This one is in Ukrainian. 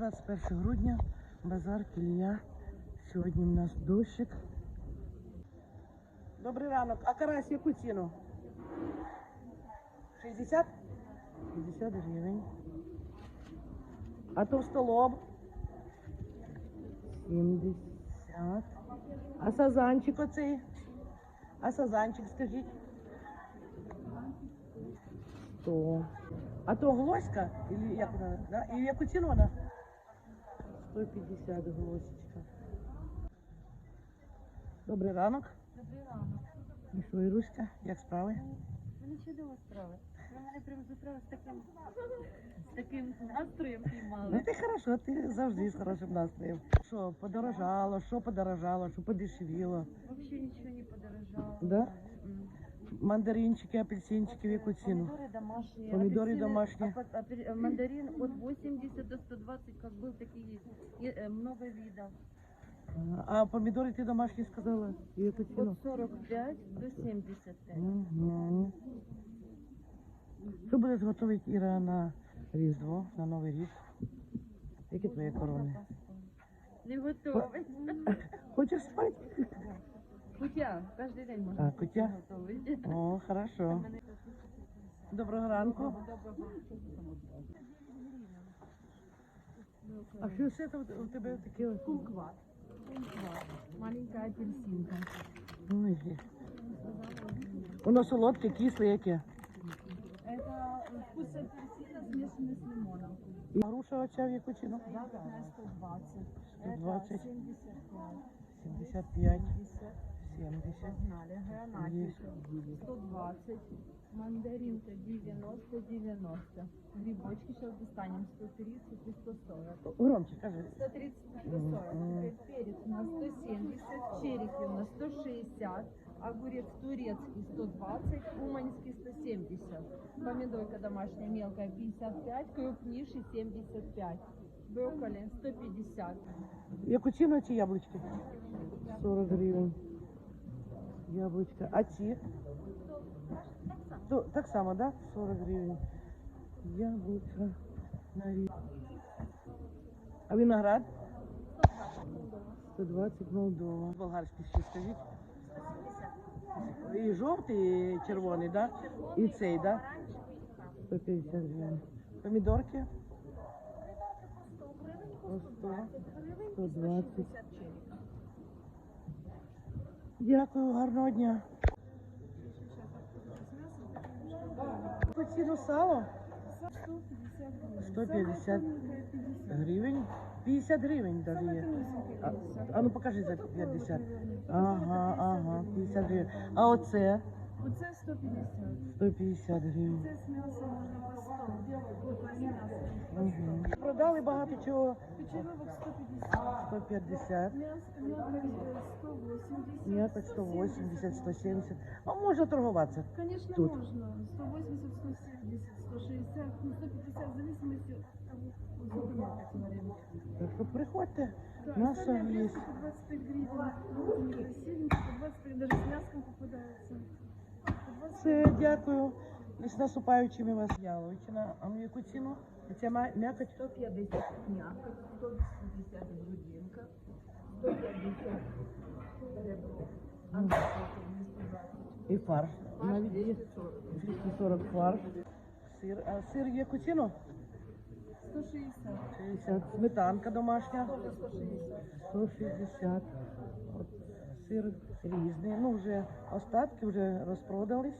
21 грудня, базар Кілія. Сьогодні в нас дощик. Добрий ранок. А карась яку ціну? 60? 50 гривень. А товстолоб? 70. А сазанчик оцей? А сазанчик, скажіть? 100. А то глоська? Или як вона? Да? І яку ціну вона? 150 глосечка. Добрий ранок. Добрий ранок. І що, Іруська, як справи? Мене чудово справи. Ви мене прям з утра з таким, з таким настроєм піймали. Ну ти хорошо, ти завжди з хорошим настроєм. Що подорожало, що подорожало, що подешевіло. Взагалі нічого не подорожало. Да? М. Мандаринчики, апельсинчики в яку ціну? Помидоры домашние. Помидоры апельсины, домашние. апе- апе- Мандарин от 80 до 120, как был, такие есть. И, э, много видов. А помідори ти домашні сказала? І яку ціну? От 45 до 75. Угу. Що будеш готувати Іра на Різдво, на Новий рік? Які твої корони? Не готовий. день можна А, кутя? готовий. О, хорошо. Доброго ранку. А що це там у тебе таке? Кумкват. Кумкват. Маленькая апельсинка. Ой. Воно солодке, кисле яке. Это вкус апельсина смешанный с лимоном. І груша оця в яку ціну? Ягодная 120. 120. Это 75. 75, 70. 70. Погнали. Гранатик. Есть. 120. Мандаринка 90, 90. Грибочки сейчас достанем 130 и 140. Громче, кажи. 130 140. Перец у нас 170, черики у нас 160, огурец турецкий 120, уманский 170, помидорка домашняя мелкая 55, крупнейший 75, брокколи 150. Яку ціну ці яблучки? 40 гривень. Яблучка. А ці? То, так само, да? 40 гривень. Яблучка на рік. А виноград? 120 Молдова. Болгарський ще скажіть. І жовтий, і червоний, да? І цей, да? 150 гривень. Помідорки? По 100, 120. Дякую, гарного дня. Ціну сало? 150 гривень. 50 гривень даже є. А, а ну покажи за 50. Ага, ага, 50 гривень. А оце? Оце 150. 150 гривень. Це з м'ясом можна по 100. Крупне м'ясо. Угу. Продали багато чого. Печеровок 150. 150. Мясо, мякоть 180. М'якоть 180, 170. А можна торгуватися. Конечно, Тут. можно. 180, 170, 160, ну 150, в зависимости от того. Так що приходьте. М'ясо є. обрезки по 25 гривен, ну, красивенькие, по 25, даже с мяском попадаются. 25. Дякую. І з наступаючими вас. Яловичина. А ну яку ціну? Ця м'якоть? 150 мякоть, 180 грудинка, 150 ребро. А І фарш. Навіть є 240 фарш. Сир. А сир є ціну? 160. 60. Сметанка домашня. Тоже 160. 160. От, сир різний. Ну, вже остатки вже розпродались.